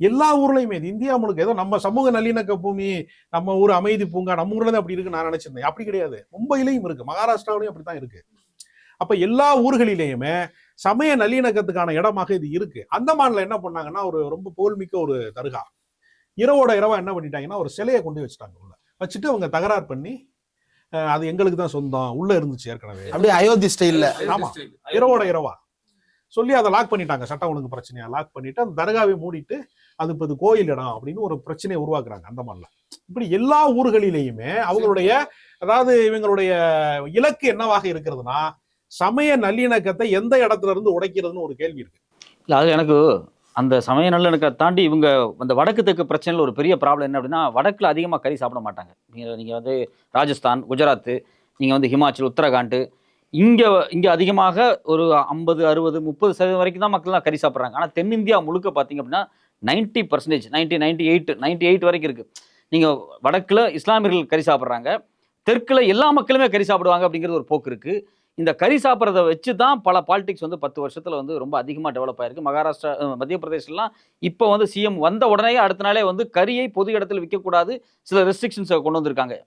எல்லா ஊர்லயுமே இது இந்தியா முழுக்க ஏதோ நம்ம சமூக நல்லிணக்க பூமி நம்ம ஊர் அமைதி பூங்கா நம்ம ஊர்ல தான் அப்படி இருக்கு நான் நினைச்சிருந்தேன். அப்படி கிடையாது. மும்பையிலையும் இருக்கு மகாராஷ்டிராவிலையும் அப்படித்தான் இருக்கு. அப்ப எல்லா ஊர்களிலேயுமே சமய நல்லிணக்கத்துக்கான இடமாக இது இருக்கு. அந்தமான்ல என்ன பண்ணாங்கன்னா ஒரு ரொம்ப புகழ்மிக்க ஒரு தர்கா. இரவோட இரவா என்ன பண்ணிட்டாங்கன்னா ஒரு சிலையை கொண்டு வச்சுட்டாங்க உள்ள. வச்சுட்டு அவங்க தகராறு பண்ணி அது எங்களுக்கு தான் சொந்தம் உள்ள இருந்துச்சு ஏற்கனவே. அப்படியே அயோத்தி ஸ்டைல்ல ஆமா. இரவோட இரவா. சொல்லி அதை லாக் பண்ணிட்டாங்க. சட்டம் ஒழுங்கு பிரச்சனையா லாக் பண்ணிட்டு அந்த தர்காவை மூடிட்டு அது இப்போ கோயில் இடம் அப்படின்னு ஒரு பிரச்சனையை உருவாக்குறாங்க அந்த மாதிரிலாம். இப்படி எல்லா ஊர்களிலேயுமே அவங்களுடைய அதாவது இவங்களுடைய இலக்கு என்னவாக இருக்கிறதுனா சமய நல்லிணக்கத்தை எந்த இடத்துல இருந்து உடைக்கிறதுன்னு ஒரு கேள்வி இருக்கு. இல்லை அது எனக்கு அந்த சமய நல்லிணக்கத்தை தாண்டி இவங்க அந்த வடக்கு தெற்கு பிரச்சனையில் ஒரு பெரிய ப்ராப்ளம் என்ன அப்படின்னா வடக்கில் அதிகமாக கறி சாப்பிட மாட்டாங்க. நீங்கள் நீங்கள் வந்து ராஜஸ்தான் குஜராத்து நீங்கள் வந்து ஹிமாச்சல் உத்தரகாண்ட் இங்கே இங்கே அதிகமாக ஒரு ஐம்பது அறுபது முப்பது சதவீதம் வரைக்கும் தான் மக்கள்லாம் கறி சாப்பிட்றாங்க. ஆனால் தென்னிந்தியா முழுக்க பார்த்தீங்க அப்படின்னா ninety percentage ninety ninety eight ninety eight வரைக்கும் இருக்குது நீங்கள் வடக்கில் இஸ்லாமியர்கள் கறி சாப்பிட்றாங்க தெற்கில் எல்லா மக்களுமே கறி சாப்பிடுவாங்க அப்படிங்கிறது ஒரு போக்கு இருக்குது இந்த கறி சாப்பிட்றத வச்சு தான் பல பாலிடிக்ஸ் வந்து பத்து வருஷத்தில் வந்து ரொம்ப அதிகமாக டெவலப் ஆயிருக்கு. மகாராஷ்டிரா மத்திய பிரதேசலாம் இப்போ வந்து சிஎம் வந்த உடனே அடுத்த நாளே வந்து கறியை பொது இடத்துல விற்கக்கூடாது சில ரெஸ்ட்ரிக்ஷன்ஸை கொண்டு வந்திருக்காங்க.